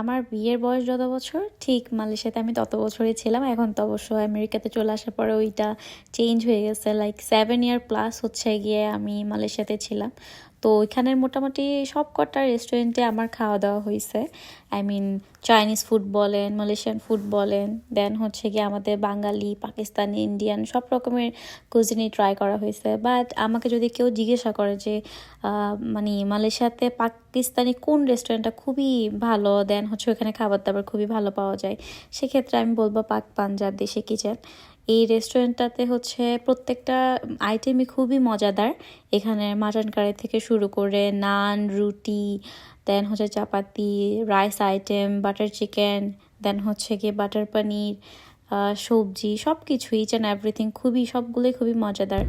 আমার বিয়ের বয়স যত বছর, ঠিক মালয়েশিয়াতে আমি তত বছরই ছিলাম। এখন তো অবশ্য আমেরিকাতে চলে আসার পরে ওইটা চেঞ্জ হয়ে গেছে লাইক সেভেন ইয়ার প্লাস হচ্ছে গিয়ে আমি মালয়েশিয়াতে ছিলাম। তো ওইখানের মোটামুটি সব কটা রেস্টুরেন্টে আমার খাওয়া দাওয়া হয়েছে আই মিন চাইনিজ ফুড বলেন মালয়েশিয়ান ফুড বলেন দেন হচ্ছে গিয়ে আমাদের বাঙালি, পাকিস্তানি ইন্ডিয়ান সব রকমের কুজিনি ট্রাই করা হয়েছে বাট আমাকে যদি কেউ জিজ্ঞাসা করে যে মানে মালয়েশিয়াতে পাকিস্তানি কোন রেস্টুরেন্টটা খুবই ভালো দেন হচ্ছে ওখানে খাবার দাবার খুবই ভালো পাওয়া যায়, সেক্ষেত্রে আমি বলব পাক পাঞ্জাব দেশে কিচেন। এই রেস্টুরেন্টটাতে হচ্ছে প্রত্যেকটা আইটেমই খুবই মজাদার। এখানে মাটন কারি থেকে শুরু করে নান রুটি দেন হচ্ছে chapati rice item butter chicken then হচ্ছে গিয়ে বাটার পনির সবজি সব কিছু ইচ অ্যান্ড এভরিথিং খুবই, সবগুলোই খুবই মজাদার।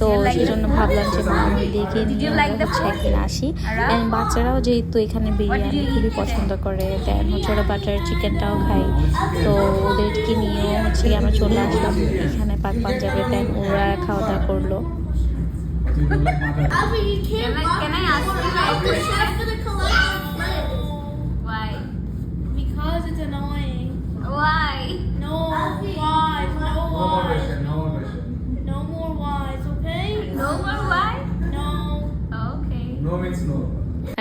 তো সেই জন্য ভাবলাম যে মামুদিকে নিয়ে আমরা হচ্ছে একদিন আসি। অ্যান্ড বাচ্চারাও যেহেতু এখানে বিরিয়ানি খুবই পছন্দ করে দেন হচ্ছে ওরা বাটার চিকেনটাও খাই তো ওদেরকে নিয়ে হচ্ছে গিয়ে আমরা চলে আসলাম। এখানে পাক পাঞ্জাবে দেন ওরা খাওয়া দাওয়া করল don't like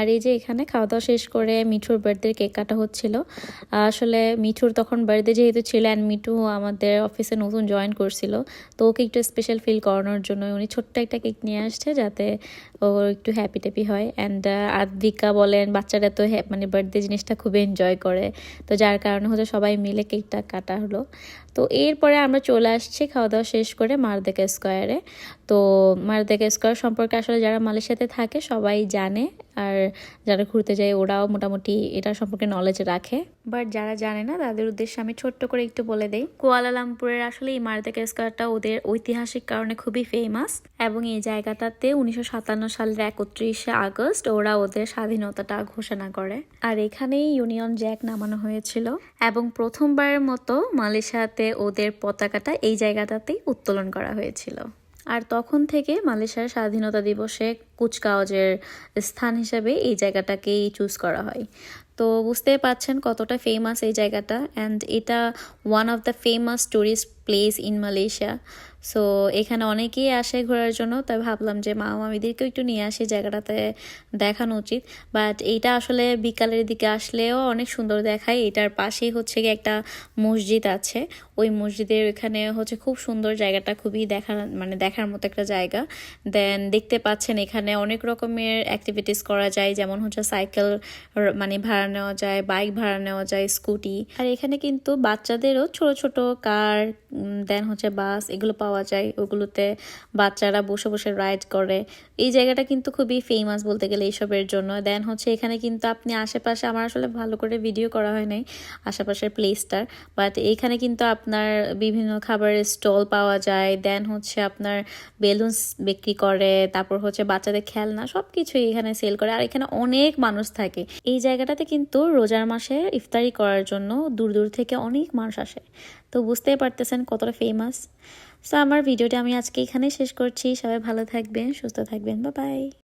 আর এই যে এখানে খাওয়া দাওয়া শেষ করে মিঠুর বার্থডে কেক কাটা হচ্ছিল। আসলে মিঠুর তখন বার্থডে যেহেতু ছিল অ্যান্ড মিঠু আমাদের অফিসে নতুন জয়েন করছিল, তো ওকে একটু স্পেশাল ফিল করানোর জন্য উনি ছোট্ট একটা কেক নিয়ে আসছে যাতে ও একটু হ্যাপি ট্যাপি হয়। অ্যান্ড আদ্বিকা বলেন, বাচ্চারা তো হ্যা- মানে বার্থডে জিনিসটা খুবই এনজয় করে। তো যার কারণে হচ্ছে সবাই মিলে কেকটা কাটা হলো। তো এরপরে আমরা চলে আসছি খাওয়া দাওয়া শেষ করে মারদেকা স্কোয়ারে। তো মারদেকা স্কোয়ার সম্পর্কে আসলে যারা মালয়েশিয়াতে থাকে সবাই জানে আর যারা ঘুরতে যায় ওরাও মোটামুটি এটা সম্পর্কে নলেজ রাখে। বাট যারা জানে না তাদের উদ্দেশ্যে আমি ছোট্ট করে একটু বলে দেই। কুয়ালালামপুরের আসলে এই মারদেকা স্কোয়ারটা ওদের ঐতিহাসিক কারণে খুবই ফেমাস এবং এই জায়গাটাতে উনিশশো সাতান্ন সালের একত্রিশে আগস্ট ওরা ওদের স্বাধীনতাটা ঘোষণা করে। আর এখানেই ইউনিয়ন জ্যাক নামানো হয়েছিল এবং প্রথমবারের মতো মালয়েশিয়াতে ওদের পতাকাটা এই জায়গাটাতেই উত্তোলন করা হয়েছিল। আর তখন থেকে মালয়েশিয়ার স্বাধীনতা দিবসে কুচকাওয়াজের স্থান হিসেবে এই জায়গাটাকেই চুজ করা হয়। তো বুঝতে পারছেন কতটা ফেমাস এই জায়গাটা। অ্যান্ড এটা one of the famous tourist place in Malaysia so এখানে অনেকেই আসে ঘোরার জন্য, তাই ভাবলাম যে মা মামিদেরকেও একটু নিয়ে আসি, জায়গাটাতে দেখানো উচিত। বাট এইটা আসলে বিকালের দিকে আসলেও অনেক সুন্দর দেখায়। এটার পাশেই হচ্ছে গিয়ে একটা মসজিদ আছে। ওই মসজিদের এখানে হচ্ছে খুব সুন্দর জায়গাটা, খুবই দেখার মানে দেখার মতো একটা জায়গা। দেন দেখতে পাচ্ছেন এখানে অনেক রকমের অ্যাক্টিভিটিস করা যায়, যেমন হচ্ছে সাইকেল মানে ভাড়া নেওয়া যায় বাইক ভাড়া নেওয়া যায় স্কুটি আর এখানে কিন্তু বাচ্চাদেরও ছোট ছোট কার দেন হচ্ছে বাস এগুলো পাওয়া যায়। ওগুলোতে বাচ্চারা বসে বসে রাইড করে। এই জায়গাটা কিন্তু খুবই ফেমাস বলতে গেলে এইসবের জন্য। দেন হচ্ছে এখানে কিন্তু আপনি আশেপাশে, আমার আসলে ভালো করে ভিডিও করা হয় নাই আশেপাশের প্লেসটার বাট এইখানে কিন্তু আপনার বিভিন্ন খাবারের স্টল পাওয়া যায়। দেন হচ্ছে আপনার বেলুনস বিক্রি করে। তারপর হচ্ছে বাচ্চাদের খেলনা সব কিছুই এখানে সেল করে। আর এখানে অনেক মানুষ থাকে। এই জায়গাটাতে কিন্তু রোজার মাসে ইফতারি করার জন্য দূর দূর থেকে অনেক মানুষ আসে। তো বুঝতেই পারতেছেন কতটা ফেমাস সো আমার ভিডিওটা আমি আজকে এখানে শেষ করছি। সবাই ভালো থাকবেন, সুস্থ থাকবেন। বা বাই